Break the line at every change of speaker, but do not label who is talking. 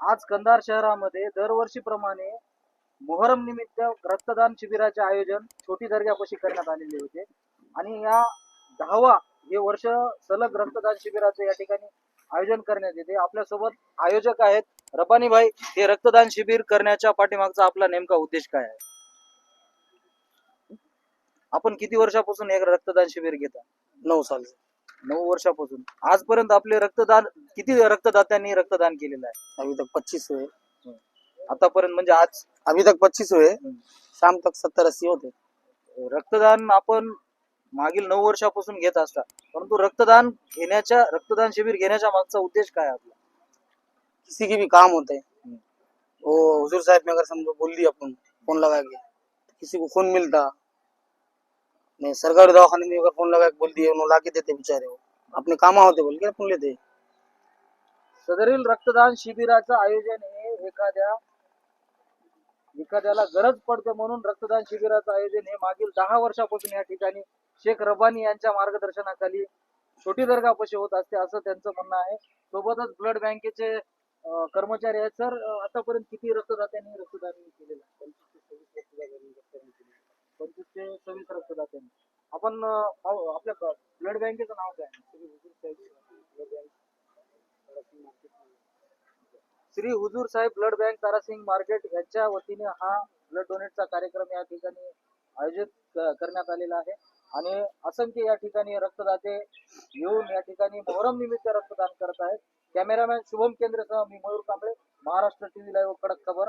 आज कंधार शहरामध्ये दरवर्षीप्रमाणे मोहरम निमित्त रक्तदान शिबिराचे आयोजन छोटी दर्ग्यापाशी करण्यात आलेले होते. आणि या दहावा हे वर्ष सलग रक्तदान शिबिराचे या ठिकाणी आयोजन करण्यात येते. आपल्यासोबत आयोजक आहेत रबानी भाई हे रक्तदान शिबिर करण्याच्या पाठीमागचा आपला नेमका उद्देश काय आहे? आपण किती वर्षापासून हे रक्तदान शिबिर घेता?
नऊ साल.
नऊ वर्षापासून. आजपर्यंत आपले रक्तदान किती रक्तदात्यांनी रक्तदान केलेलं आहे?
अभी तक पच्चीस हुए
आतापर्यंत म्हणजे आज?
अभी तक पच्चीस हुए शाम तक सत्तर अस्सी होते.
रक्तदान आपण मागील नऊ वर्षापासून घेत असता. परंतु रक्तदान घेण्याच्या रक्तदान शिबिर घेण्याच्या मागचा उद्देश काय आपला?
किसी की भी काम होते हैं वो हुजूर साहब में अगर समझो बोल दिया अपन फोन लगा के किसी को खून मिलता नहीं सरकारी दवाखाने में अगर फोन लगा के बोल दिए उन्होंने ला के देते बेचारे. वो अपने होते बोल के अपन लेते
सदरील रक्तदान शिबिराचं आयोजन हे एखाद्या एखाद्याला गरज पडते म्हणून रक्तदान शिबिराचं आयोजन हे मागील दहा वर्षापासून या ठिकाणी शेख रबानी यांच्या मार्गदर्शनाखाली छोटी दर्गापाशी होत असते असं त्यांचं म्हणणं आहे. सोबतच ब्लड बँकेचे अं, कर्मचारी आहेत. सर अं, आतापर्यंत किती रक्तदात्यांनी रक्त केलेलं आहे? पंचवीस कमी करत होता त्यांनी आपण अं, आपल्या ब्लड बँकेचं नाव काय Shri Huzur Sahib blood bank Tarasingh market यांच्या वतीने हा ब्लड डोनेटचा कार्यक्रम या ठिकाणी आयोजित क- करण्यात आलेला आहे. आणि असंख्य या ठिकाणी रक्तदाते येऊन या ठिकाणी मोहरम निमित्त रक्तदान करत आहेत. कॅमेरामॅन शुभम केंद्रसह मी मयूर कांबळे. महाराष्ट्र टीव्ही लाईव्ह कडक खबर.